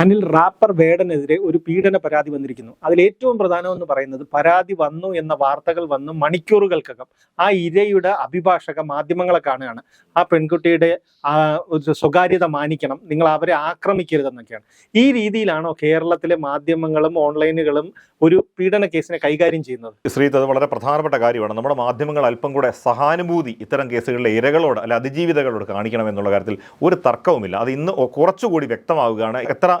Anil wrapper വേടനെതിരെ ഒരു പീഡന പരാതി വന്നിരിക്കുന്നു. അതിൽ ഏറ്റവും പ്രധാനമെന്ന് പറയുന്നത് പരാതി വന്നു എന്ന വാർത്തകൾ വന്ന് മണിക്കൂറുകൾക്കകം. ആ ഇരയുടെ അഭിഭാഷക മാധ്യമങ്ങളെ കാണുകയാണ്. ആ പെൺകുട്ടിയുടെ സ്വകാര്യത മാനിക്കണം. നിങ്ങൾ അവരെ ആക്രമിക്കരുതെന്നൊക്കെയാണ്. ഈ രീതിയിലാണോ കേരളത്തിലെ മാധ്യമങ്ങളും ഓൺലൈനുകളും ഒരു പീഡന കേസിനെ കൈകാര്യം ചെയ്യുന്നത്? ശ്രീത് അത് വളരെ പ്രധാനപ്പെട്ട കാര്യമാണ്. നമ്മുടെ മാധ്യമങ്ങൾ അല്പം കൂടെ സഹാനുഭൂതി ഇത്തരം കേസുകളിലെ ഇരകളോട് അല്ലെ അതിജീവിതകളോട് കാണിക്കണം എന്നുള്ള കാര്യത്തിൽ ഒരു തർക്കവുമില്ല. അത് ഇന്ന് കുറച്ചുകൂടി വ്യക്തമാവുകയാണ്. എത്ര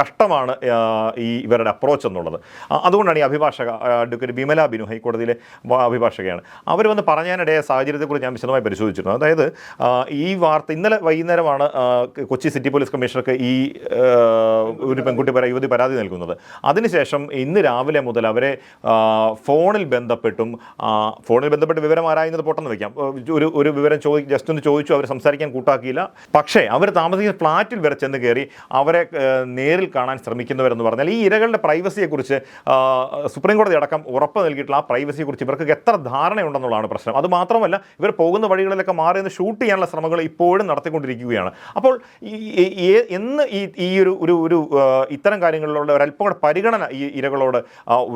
കഷ്ടമാണ് ഈ ഇവരുടെ അപ്രോച്ച് എന്നുള്ളത്. അതുകൊണ്ടാണ് ഈ അഭിഭാഷക അഡ്വക്കേറ്റ് ബിമല ബിനു ഹൈക്കോടതിയിലെ അഭിഭാഷകയാണ്. അവർ വന്ന് പറയാനിടയ സാഹചര്യത്തെക്കുറിച്ച് ഞാൻ വിശദമായി പരിശോധിച്ചിരുന്നു. അതായത് ഈ വാർത്ത ഇന്നലെ വൈകുന്നേരമാണ് കൊച്ചി സിറ്റി പോലീസ് കമ്മീഷണർക്ക് ഈ ഒരു പെൺകുട്ടി യുവതി പരാതി നൽകുന്നത്. അതിനുശേഷം ഇന്ന് രാവിലെ മുതൽ അവരെ ഫോണിൽ ബന്ധപ്പെട്ടും ഫോണിൽ ബന്ധപ്പെട്ട് വിവരം ആരായുന്നത് പൊട്ടെന്ന് വയ്ക്കാം ഒരു ഒരു വിവരം ചോദി ജസ്റ്റ് ഒന്ന് ചോദിച്ചു അവർ സംസാരിക്കാൻ കൂട്ടാക്കിയില്ല. പക്ഷേ അവർ താമസിക്കുന്ന ഫ്ലാറ്റിൽ വരെ ചെന്ന് കയറി അവരെ ആ, നേരിൽ കാണാൻ ശ്രമിക്കുന്നവരെന്ന് പറഞ്ഞാൽ ഈ ഇരകളുടെ പ്രൈവസിയെക്കുറിച്ച് സുപ്രീം കോടതി അടക്കം ഉറപ്പ് നൽകിയിട്ടുള്ള ആ പ്രൈവസിയെക്കുറിച്ച് ഇവർക്ക് എത്ര ധാരണയുണ്ടെന്നുള്ളതാണ് പ്രശ്നം. അത് മാത്രമല്ല ഇവർ പോകുന്ന വഴികളിലൊക്കെ മാറി നിന്ന് ഷൂട്ട് ചെയ്യാനുള്ള ശ്രമങ്ങൾ ഇപ്പോഴും നടത്തിക്കൊണ്ടിരിക്കുകയാണ്. അപ്പോൾ എന്ന് ഈ ഈ ഒരു ഒരു ഒരു ഇത്തരം കാര്യങ്ങളിലുള്ള ഒരല്പം കൂടെ പരിഗണന ഈ ഇരകളോട്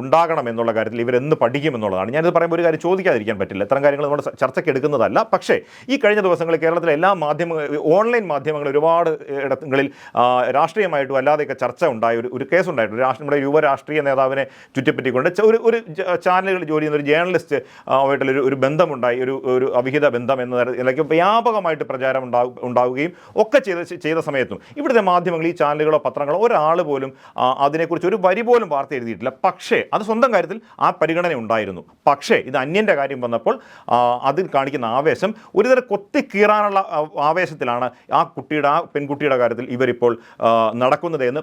ഉണ്ടാകണം എന്നുള്ള കാര്യത്തിൽ ഇവരെന്ന് പഠിക്കുമെന്നുള്ളതാണ് ഞാനിത് പറയുമ്പോൾ ഒരു കാര്യം ചോദിക്കാതിരിക്കാൻ പറ്റില്ല. ഇത്തരം കാര്യങ്ങൾ നമ്മൾ ചർച്ചയ്ക്ക് എടുക്കുന്നതല്ല. പക്ഷേ ഈ കഴിഞ്ഞ ദിവസങ്ങളിൽ കേരളത്തിലെ എല്ലാ മാധ്യമ ഓൺലൈൻ മാധ്യമങ്ങൾ ഒരുപാട് ഇടങ്ങളിൽ രാഷ്ട്രീയമായിട്ടും അല്ലാതെയൊക്കെ ചർച്ച ഉണ്ടായ ഒരു ഒരു കേസ് ഉണ്ടായിട്ടുണ്ട്. രാഷ്ട്രീയ നമ്മുടെ യുവ രാഷ്ട്രീയ നേതാവിനെ ചുറ്റിപ്പറ്റിക്കൊണ്ട് ഒരു ഒരു ചാനലുകൾ ജോലി ചെയ്യുന്ന ഒരു ജേർണലിസ്റ്റ് ആയിട്ടുള്ള ഒരു ബന്ധമുണ്ടായി. ഒരു ഒരു അവിഹിത ബന്ധം എന്ന നിലയ്ക്ക് വ്യാപകമായിട്ട് പ്രചാരം ഉണ്ടാവും ഉണ്ടാവുകയും ഒക്കെ ചെയ്ത ചെയ്ത സമയത്തും ഇവിടുത്തെ മാധ്യമങ്ങൾ ഈ ചാനലുകളോ പത്രങ്ങളോ ഒരാൾ പോലും അതിനെക്കുറിച്ച് ഒരു വരി പോലും വാർത്ത എഴുതിയിട്ടില്ല. പക്ഷേ അത് സ്വന്തം കാര്യത്തിൽ ആ പരിഗണന ഉണ്ടായിരുന്നു. പക്ഷേ ഇത് അന്യന്റെ കാര്യം വന്നപ്പോൾ അതിൽ കാണിക്കുന്ന ആവേശം ഒരുതരം കൊത്തിക്കീറാനുള്ള കീറാനുള്ള ആവേശത്തിലാണ് ആ കുട്ടിയുടെ ആ പെൺകുട്ടിയുടെ കാര്യത്തിൽ ഇവരിപ്പോൾ നടക്കുന്നത് എന്ന്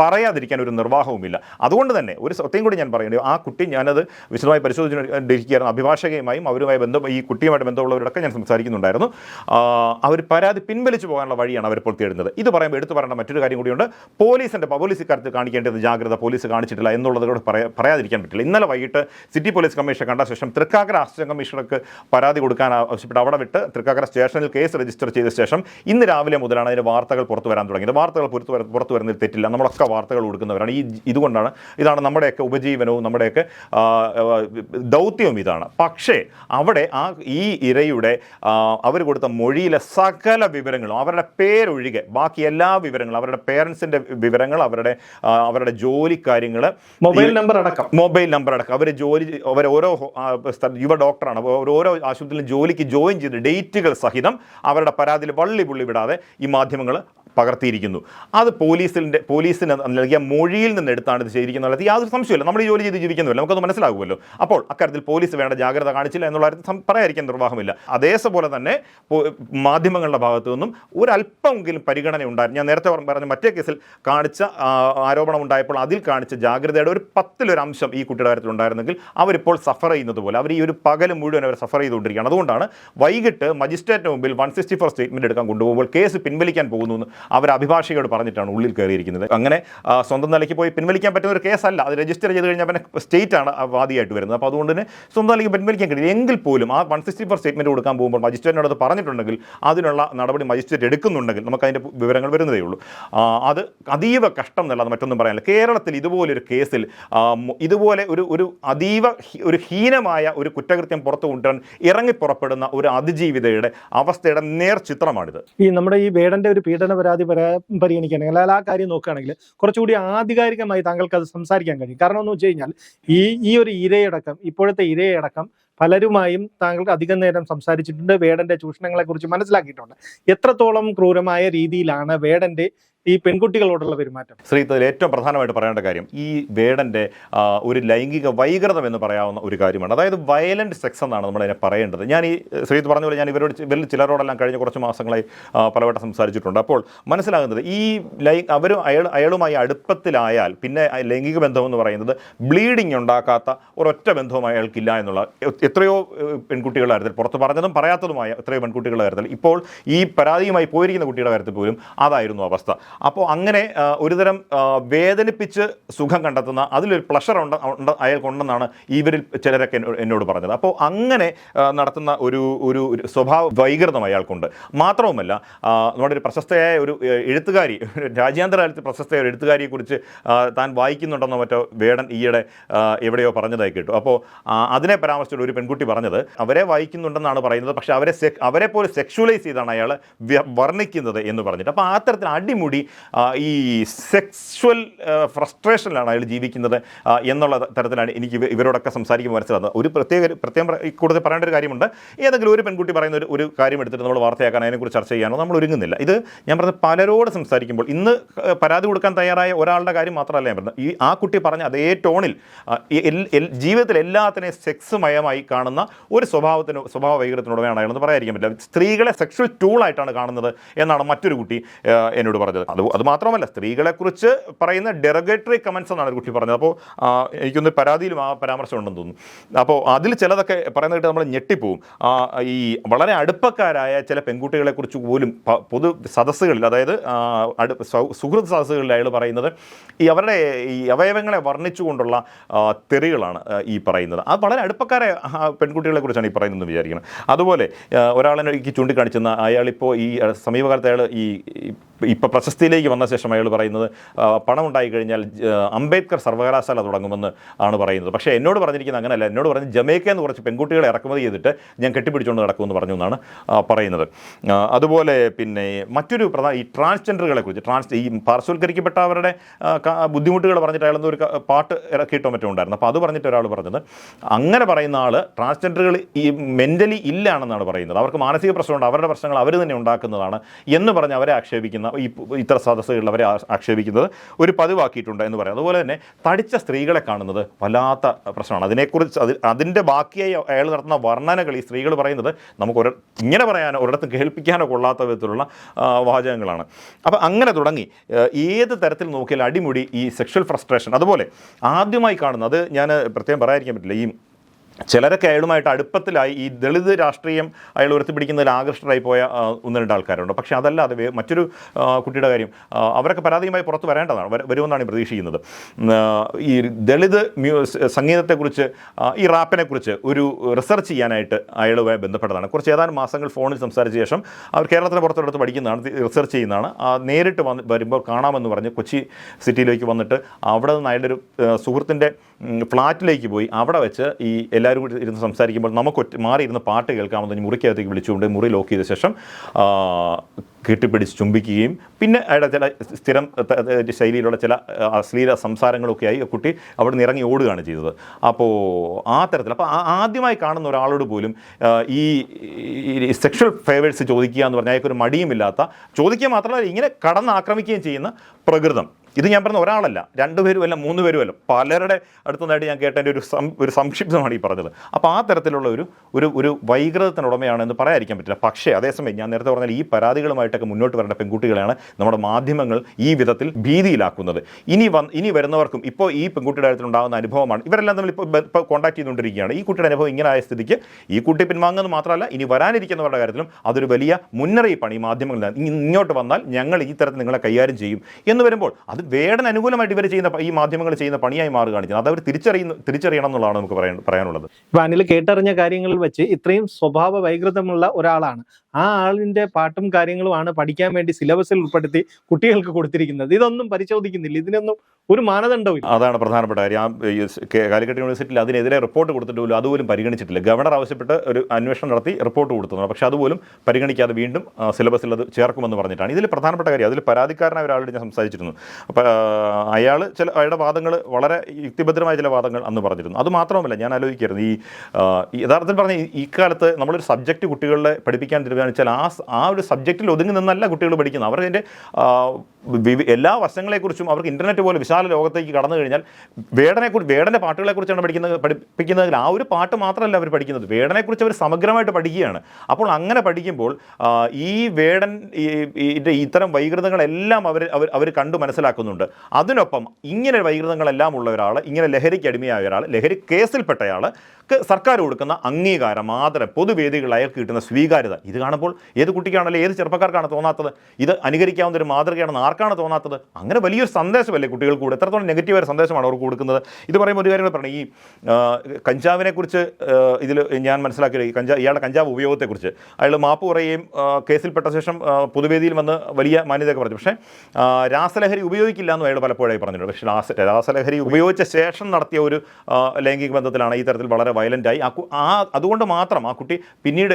പറയാതിരിക്കാൻ ഒരു നിർവാഹവുമില്ല. അതുകൊണ്ട് തന്നെ ഒരു സത്യം കൂടി ഞാൻ പറയുന്നത് ആ കുട്ടി ഞാനത് വിശദമായി പരിശോധിച്ചിരിക്കുകയായിരുന്നു. അഭിഭാഷകയുമായും അവരുമായി ബന്ധം ഈ കുട്ടിയുമായിട്ട് ബന്ധമുള്ളവരോടൊക്കെ ഞാൻ സംസാരിക്കുന്നുണ്ടായിരുന്നു. അവർ പരാതി പിൻവലിച്ചു പോകാനുള്ള വഴിയാണ് അവരിപ്പോൾ തേടുന്നത്. ഇത് പറയുമ്പോൾ എടുത്തു പറയേണ്ട മറ്റൊരു കാര്യം കൂടിയുണ്ട്. പോലീസിന്റെ പോലീസ് ഇക്കാര്യത്തിൽ കാണിക്കേണ്ടത് ജാഗ്രത പോലീസ് കാണിച്ചിട്ടില്ല എന്നുള്ളത് പറയാതിരിക്കാൻ പറ്റില്ല. ഇന്നലെ വൈകിട്ട് സിറ്റി പോലീസ് കമ്മീഷൻ കണ്ട ശേഷം തൃക്കാക്കര അസിസ്റ്റന്റ് കമ്മീഷണർക്ക് പരാതി കൊടുക്കാൻ ആവശ്യപ്പെട്ട് അവിടെ വിട്ട് തൃക്കാക്കര സ്റ്റേഷനിൽ കേസ് രജിസ്റ്റർ ചെയ്ത ശേഷം ഇന്ന് രാവിലെ മുതലാണ് അതിന്റെ വാർത്തകൾ പുറത്തു വരാൻ തുടങ്ങിയത്. വാർത്തകൾ പുറത്തു പുറത്തു വരുന്നതിൽ തെറ്റില്ല. നമ്മളൊക്കെ വാർത്തകൾ കൊടുക്കുന്നവരാണ്. ഈ ഇതുകൊണ്ടാണ് ഇതാണ് നമ്മുടെയൊക്കെ ഉപജീവനവും നമ്മുടെയൊക്കെ ദൗത്യവും ഇതാണ്. പക്ഷേ അവിടെ ആ ഈ ഇരയുടെ അവർ കൊടുത്ത മൊഴിയിലെ സകല വിവരങ്ങളും അവരുടെ പേരൊഴികെ ബാക്കി എല്ലാ വിവരങ്ങളും അവരുടെ പേരൻസിന്റെ വിവരങ്ങൾ അവരുടെ അവരുടെ ജോലി കാര്യങ്ങൾ മൊബൈൽ നമ്പർ അടക്കം. മൊബൈൽ നമ്പർ അടക്കം. അവർ ജോലി അവർ ഓരോ യുവ ഡോക്ടറാണ്. അപ്പോൾ അവർ ഓരോ ആശുപത്രിയിലും ജോലിക്ക് ജോയിൻ ചെയ്ത് ഡേറ്റുകൾ സഹിതം അവരുടെ പരാതിയിൽ വള്ളി പുള്ളി വിടാതെ ഈ മാധ്യമങ്ങൾ പകർത്തിയിരിക്കുന്നു. അത് പോലീസിന്റെ പോലീസിന് നൽകിയ മൊഴിയിൽ നിന്ന് എടുത്താണ് ഇത് ചെയ്തിരിക്കുന്നത് യാതൊരു സംശയമില്ല നമ്മൾ ജോലി ചെയ്ത് ജീവിക്കുന്നില്ല. നമുക്കത് മനസ്സിലാകുമല്ലോ. അപ്പോൾ അക്കാര്യത്തിൽ പോലീസ് വേണ്ട ജാഗ്രത കാണിച്ചില്ല എന്നുള്ള കാര്യത്തിൽ പറയാതിരിക്കാൻ നിർവാഹമില്ല. അതേപോലെ തന്നെ മാധ്യമങ്ങളുടെ ഭാഗത്തു നിന്നും ഒരല്പമെങ്കിലും പരിഗണന ഉണ്ടായിരുന്നു ഞാൻ നേരത്തെ പറ- പറഞ്ഞ മറ്റേ കേസിൽ കാണിച്ച ആരോപണം ഉണ്ടായപ്പോൾ അതിൽ കാണിച്ച ജാഗ്രതയുടെ ഒരു പത്തിലൊരു അംശം ഈ കുട്ടിയുടെ കാര്യത്തിൽ ഉണ്ടായിരുന്നെങ്കിൽ അവരിപ്പോൾ സഫർ ചെയ്യുന്നത് പോലെ അവർ ഈ ഒരു പകൽ മുഴുവൻ അവർ സഫർ ചെയ്തുകൊണ്ടിരിക്കുകയാണ്. അതുകൊണ്ടാണ് വൈകിട്ട് മജിസ്ട്രേറ്റിന് മുമ്പിൽ വൺ സിക്സ്റ്റി ഫോർ സ്റ്റേറ്റ്മെന്റ് എടുക്കാൻ കൊണ്ടുപോകുമ്പോൾ കേസ് പിൻവലിക്കാൻ പോകുന്നു അവർ അഭിഭാഷകയോട് പറഞ്ഞിട്ടാണ് ഉള്ളിൽ കയറിയിരിക്കുന്നത്. അങ്ങനെ സ്വന്തം നിലയ്ക്ക് പോയി പിൻവലിക്കാൻ പറ്റുന്ന ഒരു കേസല്ല. അത് രജിസ്റ്റർ ചെയ്ത് കഴിഞ്ഞാൽ പിന്നെ സ്റ്റേറ്റ് ആണ് ആ വാദിയായിട്ട് വരുന്നത്. അപ്പോൾ അതുകൊണ്ട് തന്നെ സ്വന്തം നിലയ്ക്ക് പിൻവലിക്കാൻ കഴിയില്ല. എങ്കിൽ പോലും ആ വൺ സിക്സ്റ്റി ഫോർ സ്റ്റേറ്റ്മെന്റ് കൊടുക്കാൻ പോകുമ്പോൾ മജിസ്ട്രേറ്റിനോട് പറഞ്ഞിട്ടുണ്ടെങ്കിൽ അതിനുള്ള നടപടി മജിസ്ട്രേറ്റ് എടുക്കുന്നുണ്ടെങ്കിൽ നമുക്ക് അതിന്റെ വിവരങ്ങൾ വരുന്നതേ ഉള്ളൂ. അത് അതീവ കഷ്ടം എന്നുള്ളത് മറ്റൊന്നും പറയാനില്ല. കേരളത്തിൽ ഇതുപോലൊരു കേസിൽ ഇതുപോലെ ഒരു ഒരു അതീവ ഒരു ഹീനമായ ഒരു കുറ്റകൃത്യം പുറത്തു കൊണ്ടുവരാൻ ഇറങ്ങിപ്പുറപ്പെടുന്ന ഒരു അതിജീവിതയുടെ അവസ്ഥയുടെ നേർ ചിത്രമാണിത് ഈ നമ്മുടെ ഈ വേടന്റെ ഒരു പീഡന പരാതി പരാ- പരിഗണിക്കുകയാണെങ്കിൽ അല്ലെങ്കിൽ ആ കാര്യം നോക്കുകയാണെങ്കിൽ കുറച്ചുകൂടി ആധികാരികമായി താങ്കൾക്ക് അത് സംസാരിക്കാൻ കഴിയും. കാരണം എന്ന് വെച്ച് കഴിഞ്ഞാൽ ഈ ഈ ഒരു ഇരയടക്കം ഇപ്പോഴത്തെ ഇരയടക്കം പലരുമായും താങ്കൾക്ക് അധികം നേരം സംസാരിച്ചിട്ടുണ്ട്. വേടന്റെ ചൂഷണങ്ങളെ കുറിച്ച് മനസ്സിലാക്കിയിട്ടുണ്ട്. എത്രത്തോളം ക്രൂരമായ രീതിയിലാണ് വേടന്റെ ഈ പെൺകുട്ടികളോടുള്ള പെരുമാറ്റം? ശ്രീ ഇതിൽ ഏറ്റവും പ്രധാനമായിട്ട് പറയേണ്ട കാര്യം ഈ വേടന്റെ ഒരു ലൈംഗിക വൈകൃതം എന്ന് പറയാവുന്ന ഒരു കാര്യമാണ്. അതായത് വയലന്റ് സെക്സ് എന്നാണ് നമ്മൾ അതിനെ പറയേണ്ടത്. ഞാൻ ഈ ശ്രീത്ത് പറഞ്ഞ പോലെ ഞാൻ ഇവരോട് വലിയ ചിലരോടെല്ലാം കഴിഞ്ഞ കുറച്ച് മാസങ്ങളായി പലവട്ടം സംസാരിച്ചിട്ടുണ്ട്. അപ്പോൾ മനസ്സിലാകുന്നത് ഈ ലൈ അവർ അയാൾ അയാളുമായി അടുപ്പത്തിലായാൽ പിന്നെ ലൈംഗിക ബന്ധം എന്ന് പറയുന്നത് ബ്ലീഡിങ് ഉണ്ടാക്കാത്ത ഒരൊറ്റ ബന്ധവും അയാൾക്കില്ല എന്നുള്ള എത്രയോ പെൺകുട്ടികളുടെ കാര്യത്തിൽ പുറത്ത് പറഞ്ഞതും പറയാത്തതുമായ എത്രയോ പെൺകുട്ടികളുടെ കാര്യത്തിൽ ഇപ്പോൾ ഈ പരാതിയുമായി പോയിരിക്കുന്ന കുട്ടിയുടെ കാര്യത്തിൽ പോലും അതായിരുന്നു അവസ്ഥ. അപ്പോൾ അങ്ങനെ ഒരുതരം വേദനിപ്പിച്ച് സുഖം കണ്ടെത്തുന്ന അതിലൊരു പ്ലഷർ ഉണ്ട് ഉണ്ട് അയാൾക്കുണ്ടെന്നാണ് ഇവരിൽ ചിലരൊക്കെ എന്നോ- എന്നോട് പറഞ്ഞത്. അപ്പോൾ അങ്ങനെ നടത്തുന്ന ഒരു ഒരു സ്വഭാവ വൈകൃതം അയാൾക്കുണ്ട്. മാത്രവുമല്ല നമ്മുടെ ഒരു പ്രശസ്തയായ ഒരു എഴുത്തുകാരി രാജ്യാന്തര കാലത്ത് പ്രശസ്തയായ ഒരു എഴുത്തുകാരിയെക്കുറിച്ച് താൻ വായിക്കുന്നുണ്ടെന്നോ മറ്റോ വേടൻ ഈയിടെ എവിടെയോ പറഞ്ഞതായി കേട്ടു. അപ്പോൾ അതിനെ പരാമർശിച്ചുള്ള ഒരു പെൺകുട്ടി പറഞ്ഞത് അവരെ വായിക്കുന്നുണ്ടെന്നാണ് പറയുന്നത് പക്ഷേ അവരെ അവരെ പോലെ സെക്ഷുവലൈസ് ചെയ്താണ് അയാൾ വർണിക്കുന്നത് എന്ന് പറഞ്ഞിട്ട്. അപ്പോൾ ആ തരത്തിൽ അടിമുടി ആ, ഈ സെക്സ്വൽ ഫ്രസ്ട്രേഷനിലാണ് അയാൾ ജീവിക്കുന്നത് എന്നുള്ള തരത്തിലാണ് എനിക്ക് ഇവ- ഇവരോടൊക്കെ സംസാരിക്കുമ്പോൾ മനസ്സിലാകുന്നത്. ഒരു പ്രത്യേക പ്രത്യേകം പ്ര- കൂടുതൽ പറയേണ്ട ഒരു കാര്യമുണ്ട്. ഏതെങ്കിലും ഒരു പെൺകുട്ടി പറയുന്ന ഒരു കാര്യം എടുത്തിട്ട് നമ്മൾ വാർത്തയാക്കാൻ അതിനെക്കുറിച്ച് ചർച്ച ചെയ്യാനോ നമ്മൾ ഒരുങ്ങുന്നില്ല. ഇത് ഞാൻ പറഞ്ഞ പലരോട് സംസാരിക്കുമ്പോൾ ഇന്ന് പരാതി കൊടുക്കാൻ തയ്യാറായ ഒരാളുടെ കാര്യം മാത്രമല്ല ഞാൻ പറഞ്ഞത്. ഈ ആ കുട്ടി പറഞ്ഞ അതേ ടോണിൽ ജീവിതത്തിൽ എല്ലാത്തിനെയും സെക്സ് മയമായി കാണുന്ന ഒരു സ്വഭാവത്തിന് സ്വഭാവ വൈകൃതത്തിനുടമയാണ് അയാളെന്ന് പറയാതിരിക്കാൻ പറ്റില്ല. സ്ത്രീകളെ സെക്ഷൽ ടൂളായിട്ടാണ് കാണുന്നത് എന്നാണ് മറ്റൊരു കുട്ടി എന്നോട് പറഞ്ഞത്. അത് അത് മാത്രമല്ല സ്ത്രീകളെക്കുറിച്ച് പറയുന്ന ഡെറഗേറ്ററി കമൻസ് എന്നാണ് കുട്ടി പറഞ്ഞത്. അപ്പോൾ എനിക്കൊന്ന് പരാതിയിലും ആ പരാമർശം ഉണ്ടെന്ന് തോന്നുന്നു. അപ്പോൾ അതിൽ ചിലതൊക്കെ പറയുന്ന കേട്ട് നമ്മൾ ഞെട്ടിപ്പോവും ഈ വളരെ അടുപ്പക്കാരായ ചില പെൺകുട്ടികളെ കുറിച്ച് പോലും പൊതു സദസ്സുകളിൽ അതായത് സുഹൃത്ത് സദസ്സുകളിൽ അയാൾ പറയുന്നത് ഈ അവരുടെ ഈ അവയവങ്ങളെ വർണിച്ചുകൊണ്ടുള്ള തെറികളാണ് ഈ പറയുന്നത്. അത് വളരെ അടുപ്പക്കാരെ പെൺകുട്ടികളെ കുറിച്ചാണ് ഈ പറയുന്നതെന്ന് വിചാരിക്കണം. അതുപോലെ ഒരാളെ ഒരാളെന്നെ എനിക്ക് ചൂണ്ടിക്കാണിച്ചെന്ന അയാളിപ്പോൾ ഈ സമീപകാലത്ത് അയാൾ ഈ ഇപ്പോൾ പ്രശസ്തിയിലേക്ക് വന്ന ശേഷം അയാൾ പറയുന്നത് പണം ഉണ്ടായി കഴിഞ്ഞാൽ അംബേദ്കർ സർവകലാശാല തുടങ്ങുമെന്ന് ആണ് പറയുന്നത്. പക്ഷേ എന്നോട് പറഞ്ഞിരിക്കുന്നത് അങ്ങനെയല്ല. എന്നോട് പറഞ്ഞ് ജമൈക്കയിൽ നിന്ന് കുറച്ച് പെൺകുട്ടികളെ ഇറക്കുമതി ചെയ്തിട്ട് ഞാൻ കെട്ടിപ്പിടിച്ചുകൊണ്ട് നടക്കുമെന്ന് പറഞ്ഞു എന്നാണ് പറയുന്നത്. അതുപോലെ പിന്നെ മറ്റൊരു പ്രധാന ഈ ട്രാൻസ്ജെൻഡറുകളെ കുറിച്ച് ട്രാൻസ് ഈ പാർശ്വവൽക്കരിക്കപ്പെട്ടവരുടെ ബുദ്ധിമുട്ടുകൾ പറഞ്ഞിട്ട് അയാളൊന്നും ഒരു പാട്ട് ഇറക്കിയിട്ടോ മറ്റോ ഉണ്ടായിരുന്നു. അപ്പോൾ അത് പറഞ്ഞിട്ട് ഒരാൾ പറഞ്ഞത് അങ്ങനെ പറയുന്ന ആൾ ട്രാൻസ്ജെൻഡറുകൾ ഈ മെന്റലി ഇല്ലാണെന്നാണ് പറയുന്നത്. അവർക്ക് മാനസിക പ്രശ്നമുണ്ട് അവരുടെ പ്രശ്നങ്ങൾ അവർ തന്നെ ഉണ്ടാക്കുന്നതാണ് എന്ന് പറഞ്ഞ് അവരെ ആക്ഷേപിക്കുന്ന ഈ ഇത്ര സദസ്സുകളിൽ അവരെ ആക്ഷേപിക്കുന്നത് ഒരു പതിവാക്കിയിട്ടുണ്ട് എന്ന് പറയാം. അതുപോലെ തന്നെ തടിച്ച സ്ത്രീകളെ കാണുന്നത് വല്ലാത്ത പ്രശ്നമാണ്. അതിനെക്കുറിച്ച് അത് അതിന്റെ ബാക്കിയായി അയാൾ നടത്തുന്ന വർണനകൾ ഈ സ്ത്രീകൾ പറയുന്നത് നമുക്ക് ഒരു ഇങ്ങനെ പറയാനോ ഒരിടത്ത് കേൾപ്പിക്കാനോ കൊള്ളാത്ത വിധത്തിലുള്ള വാചകങ്ങളാണ്. അപ്പോൾ അങ്ങനെ തുടങ്ങി ഏത് തരത്തിൽ നോക്കിയാൽ അടിമുടി ഈ സെക്ഷൽ ഫ്രസ്ട്രേഷൻ അതുപോലെ ആദ്യമായി കാണുന്നത് ഞാൻ പ്രത്യേകം പറയാതിരിക്കാൻ പറ്റില്ല. ഈ ചിലരൊക്കെ അയാളുമായിട്ട് അടുപ്പത്തിലായി ഈ ദളിത് രാഷ്ട്രീയം അയാൾ ഉയർത്തിപ്പിടിക്കുന്നതിൽ ആകൃഷ്ടരായി പോയ ഒന്ന് രണ്ട് ആൾക്കാരുണ്ട്. പക്ഷേ അതല്ലാതെ മറ്റൊരു കുട്ടിയുടെ കാര്യം അവരൊക്കെ പരാതിയുമായി പുറത്ത് വരേണ്ടതാണ്. വരുമെന്നാണ് പ്രതീക്ഷിക്കുന്നത്. ഈ ദളിത് സംഗീതത്തെക്കുറിച്ച് ഈ റാപ്പിനെക്കുറിച്ച് ഒരു റിസർച്ച് ചെയ്യാനായിട്ട് അയാളുമായി ബന്ധപ്പെട്ടതാണ്. കുറച്ച് ഏതാനും മാസങ്ങൾ ഫോണിൽ സംസാരിച്ച ശേഷം അവർ കേരളത്തിന് പുറത്തെടുത്ത് പഠിക്കുന്നതാണ് റിസർച്ച് ചെയ്യുന്നതാണ്. നേരിട്ട് വന്ന് വരുമ്പോൾ കാണാമെന്ന് പറഞ്ഞ് കൊച്ചി സിറ്റിയിലേക്ക് വന്നിട്ട് അവിടെ നിന്ന് അയാളുടെ ഒരു സുഹൃത്തിന്റെ ഫ്ലാറ്റിലേക്ക് പോയി അവിടെ വെച്ച് ഈ എല്ലാവരും കൂടി ഇരുന്ന് സംസാരിക്കുമ്പോൾ നമുക്ക് ഒറ്റ മാറി ഇരുന്ന് പാട്ട് കേൾക്കാമെന്ന് മുറിക്കകത്തേക്ക് വിളിച്ചുകൊണ്ട് മുറി ലോക്ക് ചെയ്ത ശേഷം കെട്ടിപ്പിടിച്ച് ചുംബിക്കുകയും പിന്നെ അയാളുടെ ചില സ്ഥിരം ശൈലിയിലുള്ള ചില അശ്ലീല സംസാരങ്ങളൊക്കെ ആയി കുട്ടി അവിടെ നിന്ന് ഇറങ്ങി ഓടുകയാണ് ചെയ്തത്. അപ്പോൾ ആ തരത്തിൽ അപ്പോൾ ആദ്യമായി കാണുന്ന ഒരാളോട് പോലും ഈ സെക്ഷൽ ഫേവേഴ്സ് ചോദിക്കുക എന്ന് പറഞ്ഞാൽ അയാൾക്കൊരു മടിയുമില്ലാത്ത ചോദിക്കുക മാത്രമല്ല ഇങ്ങനെ കടന്നാക്രമിക്കുകയും ചെയ്യുന്ന പ്രകൃതം. ഇത് ഞാൻ പറഞ്ഞ ഒരാളല്ല രണ്ടുപേരും അല്ല മൂന്ന് പേരും അല്ല പലരുടെ അടുത്തുനിന്നായിട്ട് ഞാൻ കേട്ടതിന്റെ ഒരു ഒരു സംക്ഷിപ്തമാണ് ഈ പറഞ്ഞത്. അപ്പോൾ ആ തരത്തിലുള്ള ഒരു ഒരു ഒരു വൈകൃതത്തിനുടമയാണ് എന്ന് പറയാതിരിക്കാൻ പറ്റില്ല. പക്ഷേ അതേസമയം ഞാൻ നേരത്തെ പറഞ്ഞാൽ ഈ പരാതികളുമായിട്ടൊക്കെ മുന്നോട്ട് വരേണ്ട പെൺകുട്ടികളെയാണ് നമ്മുടെ മാധ്യമങ്ങൾ ഈ വിധത്തിൽ ഭീതിയിലാക്കുന്നത്. ഇനി വന്ന് ഇനി വരുന്നവർക്കും ഇപ്പോൾ ഈ പെൺകുട്ടിയുടെ ഉണ്ടാകുന്ന അനുഭവമാണ്. ഇവരെല്ലാം തമ്മിൽ ഇപ്പോൾ ഇപ്പോൾ കോൺടാക്ട് ചെയ്തുകൊണ്ടിരിക്കുകയാണ്. ഈ കുട്ടിയുടെ അനുഭവം ഇങ്ങനെ ആയ സ്ഥിതിക്ക് ഈ കുട്ടി പിൻവാങ്ങുന്നത് മാത്രമല്ല ഇനി വരാനിരിക്കുന്നവരുടെ കാര്യത്തിലും അതൊരു വലിയ മുന്നറിയിപ്പാണ് ഈ മാധ്യമങ്ങളിൽ ഇങ്ങോട്ട് വന്നാൽ ഞങ്ങൾ ഈ തരത്തിൽ നിങ്ങളെ കൈകാര്യം ചെയ്യും എന്ന് വരുമ്പോൾ അത് വേടൻ അനുകൂലമായിട്ട് ഇവർ ചെയ്യുന്ന ഈ മാധ്യമങ്ങൾ ചെയ്യുന്ന പണിയായി മാറുകയാണ് ചെയ്യുന്നത്. അത് അവർ തിരിച്ചറിയുന്ന തിരിച്ചറിയണം എന്നുള്ളതാണ് നമുക്ക് പറയാൻ പറയാനുള്ളത് ഇപ്പൊ അനിൽ കേട്ടറിഞ്ഞ കാര്യങ്ങളിൽ വെച്ച് ഇത്രയും സ്വഭാവ വൈകൃതമുള്ള ഒരാളാണ്. ആ ആളിന്റെ പാട്ടും കാര്യങ്ങളുമാണ് പഠിക്കാൻ വേണ്ടി സിലബസിൽ ഉൾപ്പെടുത്തി കുട്ടികൾക്ക് കൊടുത്തിരിക്കുന്നത്. ഇതൊന്നും പരിശോധിക്കുന്നില്ല. ഇതിനൊന്നും ഒരു മാനദണ്ഡവും അതാണ് പ്രധാനപ്പെട്ട കാര്യം. കാലിക്കറ്റ് യൂണിവേഴ്സിറ്റിയിൽ അതിനെതിരെ റിപ്പോർട്ട് കൊടുത്തിട്ട് പോലും അതുപോലും പരിഗണിച്ചിട്ടില്ല. ഗവർണർ ആവശ്യപ്പെട്ട് ഒരു അന്വേഷണം നടത്തി റിപ്പോർട്ട് കൊടുത്തതാണ് പക്ഷേ അതുപോലും പരിഗണിക്കാതെ വീണ്ടും സിലബസിൽ അത് ചേർക്കുമെന്ന് പറഞ്ഞിട്ടാണ്. ഇതിൽ പ്രധാനപ്പെട്ട കാര്യം അതിൽ പരാതിക്കാരനായ ഒരാളോട് ഞാൻ സംസാരിച്ചിരുന്നു. അപ്പോൾ അയാൾ ചില അയാളുടെ വാദങ്ങൾ വളരെ യുക്തിഭദ്രമായ ചില വാദങ്ങൾ അന്ന് പറഞ്ഞിരുന്നു. അത് മാത്രമല്ല ഞാൻ ആലോചിക്കായിരുന്നു. ഈ യഥാർത്ഥത്തിൽ പറഞ്ഞ ഈ- ഈ കാലത്ത് നമ്മളൊരു സബ്ജക്റ്റ് കുട്ടികളെ പഠിപ്പിക്കാൻ തീരുമാനിച്ചാൽ ആ ആ ഒരു സബ്ജക്റ്റിൽ ഒതുങ്ങി നിന്നല്ല കുട്ടികൾ പഠിക്കുന്നത്. അവർ അതിന്റെ എല്ലാ വശങ്ങളെക്കുറിച്ചും അവർക്ക് ഇന്റർനെറ്റ് പോലെ വിശാല ലോകത്തേക്ക് കടന്നു കഴിഞ്ഞാൽ വേടനെക്കുറിച്ച് വേടന്റെ പാട്ടുകളെക്കുറിച്ചാണ് പഠിക്കുന്നത് പഠിപ്പിക്കുന്നതിൽ ആ ഒരു പാട്ട് മാത്രമല്ല അവർ പഠിക്കുന്നത്. വേടനെക്കുറിച്ച് അവർ സമഗ്രമായിട്ട് പഠിക്കുകയാണ്. അപ്പോൾ അങ്ങനെ പഠിക്കുമ്പോൾ ഈ വേടൻ ഇത്തരം വൈകൃതങ്ങളെല്ലാം അവർ അവർ അവർ കണ്ടു മനസ്സിലാക്കുന്നുണ്ട്. അതിനൊപ്പം ഇങ്ങനെ വൈകൃതങ്ങളെല്ലാം ഉള്ള ഒരാൾ ഇങ്ങനെ ലഹരിക്ക് അടിമയായ ഒരാൾ ലഹരി കേസിൽപ്പെട്ടയാൾ സർക്കാർ കൊടുക്കുന്ന അംഗീകാരം ആദരം പൊതുവേദികളിൽ അയാൾക്ക് കിട്ടുന്ന സ്വീകാര്യത ഇത് കാണുമ്പോൾ ഏത് കുട്ടിക്കാണല്ലോ ഏത് ചെറുപ്പക്കാർക്കാണ് തോന്നാത്തത്? ഇത് അനുകരിക്കാവുന്ന ഒരു മാതൃകയാണെന്ന് ആർക്കാണ് തോന്നാത്തത്? അങ്ങനെ വലിയൊരു സന്ദേശമല്ലേ കുട്ടികൾക്ക് കൂടെ എത്രത്തോളം നെഗറ്റീവായ സന്ദേശമാണ് അവർക്ക് കൊടുക്കുന്നത്? ഇത് പറയുമ്പോൾ ഒരു കാര്യം പറഞ്ഞു ഈ കഞ്ചാവിനെക്കുറിച്ച് കഞ്ചാവിനെ ഇതിൽ ഞാൻ മനസ്സിലാക്കി കഞ്ചാവ് ഇയാളുടെ കഞ്ചാവ് ഉപയോഗത്തെക്കുറിച്ച്. അയാൾ മാപ്പ് പറയുകയും കേസിൽപ്പെട്ട ശേഷം പൊതുവേദിയിൽ വന്ന് വലിയ മാന്യതയൊക്കെ പറഞ്ഞു. പക്ഷേ രാസലഹരി ഉപയോഗിക്കില്ല എന്ന് അയാൾ പലപ്പോഴായി പറഞ്ഞിട്ടുണ്ട്. പക്ഷേ രാസ രാസലഹരി ഉപയോഗിച്ച ശേഷം നടത്തിയ ഒരു ലൈംഗിക ബന്ധത്തിലാണ് ഈ തരത്തിൽ വളരെ വയലന്റായി ആ ആ അതുകൊണ്ട് മാത്രം ആ കുട്ടി പിന്നീട്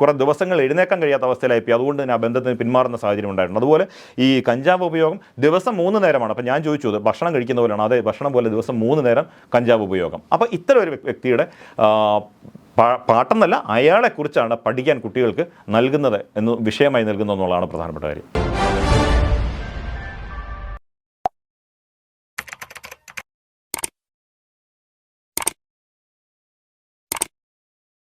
കുറേ ദിവസങ്ങൾ എഴുന്നേക്കാൻ കഴിയാത്ത അവസ്ഥയിലായിപ്പോയി. അതുകൊണ്ട് തന്നെ ആ ബന്ധത്തിന് പിന്മാറുന്ന സാഹചര്യം ഉണ്ടായിരുന്നു അതുപോലെ ഈ കഞ്ചാവ് ഉപയോഗം ദിവസം മൂന്ന് നേരമാണ്. അപ്പോൾ ഞാൻ ചോദിച്ചു അത് ഭക്ഷണം കഴിക്കുന്ന പോലെയാണ്? അതെ ഭക്ഷണം പോലെ ദിവസം മൂന്ന് നേരം കഞ്ചാവ് ഉപയോഗം. അപ്പോൾ ഇത്തരം ഒരു വ്യക്തിയുടെ പാട്ടെന്നല്ല അയാളെക്കുറിച്ചാണ് പഠിക്കാൻ കുട്ടികൾക്ക് നൽകുന്നത് എന്ന് വിഷയമായി നൽകുന്നതെന്നുള്ളതാണ് പ്രധാനപ്പെട്ട കാര്യം.